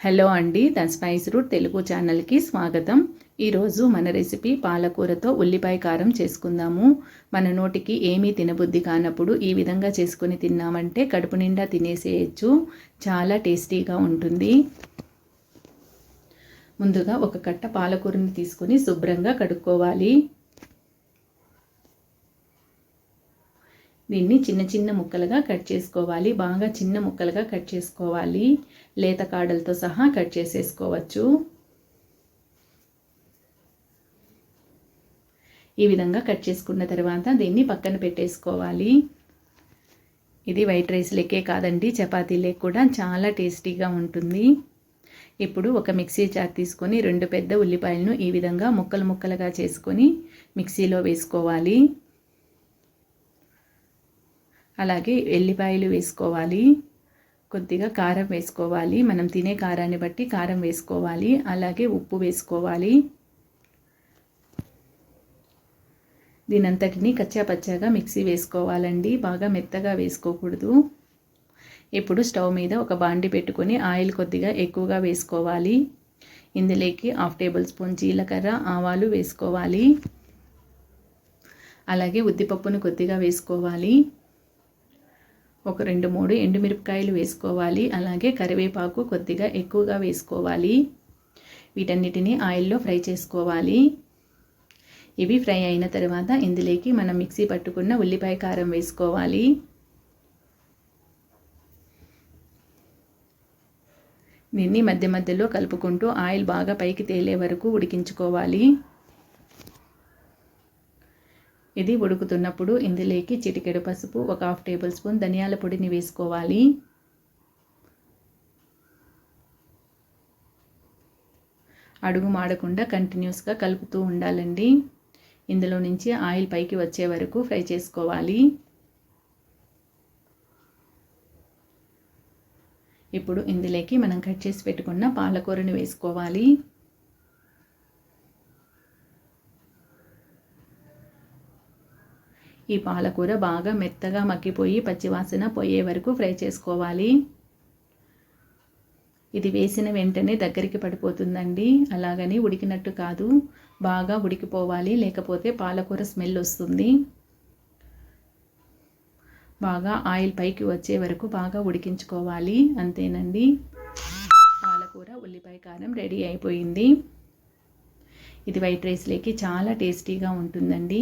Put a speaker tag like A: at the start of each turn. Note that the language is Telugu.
A: హలో అండి ద స్పైస్ రూట్ తెలుగు ఛానల్కి స్వాగతం. ఈరోజు మన రెసిపీ పాలకూరతో ఉల్లిపాయ కారం చేసుకుందాము. మన నోటికి ఏమీ తినబుద్ధి కానప్పుడు ఈ విధంగా చేసుకుని తిన్నామంటే కడుపు నిండా తినేసేయచ్చు. చాలా టేస్టీగా ఉంటుంది. ముందుగా ఒక కట్ట పాలకూరని తీసుకొని శుభ్రంగా కడుక్కోవాలి. దీన్ని చిన్న చిన్న ముక్కలుగా కట్ చేసుకోవాలి. బాగా చిన్న ముక్కలుగా కట్ చేసుకోవాలి. లేత కాడలతో సహా కట్ చేసేసుకోవచ్చు. ఈ విధంగా కట్ చేసుకున్న తర్వాత దీన్ని పక్కన పెట్టేసుకోవాలి. ఇది వైట్ రైస్ లెక్కే కాదండి. చపాతీలే కూడా చాలా టేస్టీగా ఉంటుంది. ఇప్పుడు ఒక మిక్సీ జార్ తీసుకొని రెండు పెద్ద ఉల్లిపాయలను ఈ విధంగా ముక్కలు ముక్కలుగా చేసుకొని మిక్సీలో వేసుకోవాలి. అలాగే ఎల్లిపాయలు వేసుకోవాలి. కొద్దిగా కారం వేసుకోవాలి. మనం తినే కారాన్ని బట్టి కారం వేసుకోవాలి. అలాగే ఉప్పు వేసుకోవాలి. దీనంతటిని కచ్చాపచ్చాగా మిక్సీ వేసుకోవాలండి. బాగా మెత్తగా వేసుకోకూడదు. ఇప్పుడు స్టవ్ మీద ఒక బాండి పెట్టుకొని ఆయిల్ కొద్దిగా ఎక్కువగా వేసుకోవాలి. ఇందులోకి హాఫ్ టేబుల్ స్పూన్ జీలకర్ర ఆవాలు వేసుకోవాలి. అలాగే ఉద్దిపప్పును కొద్దిగా వేసుకోవాలి. ఒక రెండు మూడు ఎండుమిరపకాయలు వేసుకోవాలి. అలాగే కరివేపాకు కొద్దిగా ఎక్కువగా వేసుకోవాలి. వీటన్నిటిని ఆయిల్లో ఫ్రై చేసుకోవాలి. ఇవి ఫ్రై అయిన తర్వాత ఇందులోకి మనం మిక్సీ పట్టుకున్న ఉల్లిపాయ కారం వేసుకోవాలి. దీన్ని మధ్య మధ్యలో కలుపుకుంటూ ఆయిల్ బాగా పైకి తేలే వరకు ఉడికించుకోవాలి. ఇది ఉడుకుతున్నప్పుడు ఇందులోకి చిటికెడు పసుపు ఒక హాఫ్ టేబుల్ స్పూన్ ధనియాల పొడిని వేసుకోవాలి. అడుగు మాడకుండా కంటిన్యూస్గా కలుపుతూ ఉండాలండి. ఇందులో నుంచి ఆయిల్ పైకి వచ్చే వరకు ఫ్రై చేసుకోవాలి. ఇప్పుడు ఇందులోకి మనం కట్ చేసి పెట్టుకున్న పాలకూరని వేసుకోవాలి. ఈ పాలకూర బాగా మెత్తగా మగ్గిపోయి పచ్చివాసన పోయే వరకు ఫ్రై చేసుకోవాలి. ఇది వేసిన వెంటనే దగ్గరికి పడిపోతుందండి. అలాగని ఉడికినట్టు కాదు బాగా ఉడికిపోవాలి. లేకపోతే పాలకూర స్మెల్ వస్తుంది. బాగా ఆయిల్ పైకి వచ్చే వరకు బాగా ఉడికించుకోవాలి. అంతేనండి. పాలకూర ఉల్లిపాయ కారం రెడీ అయిపోయింది. ఇది వైట్ రైస్లోకి చాలా టేస్టీగా ఉంటుందండి.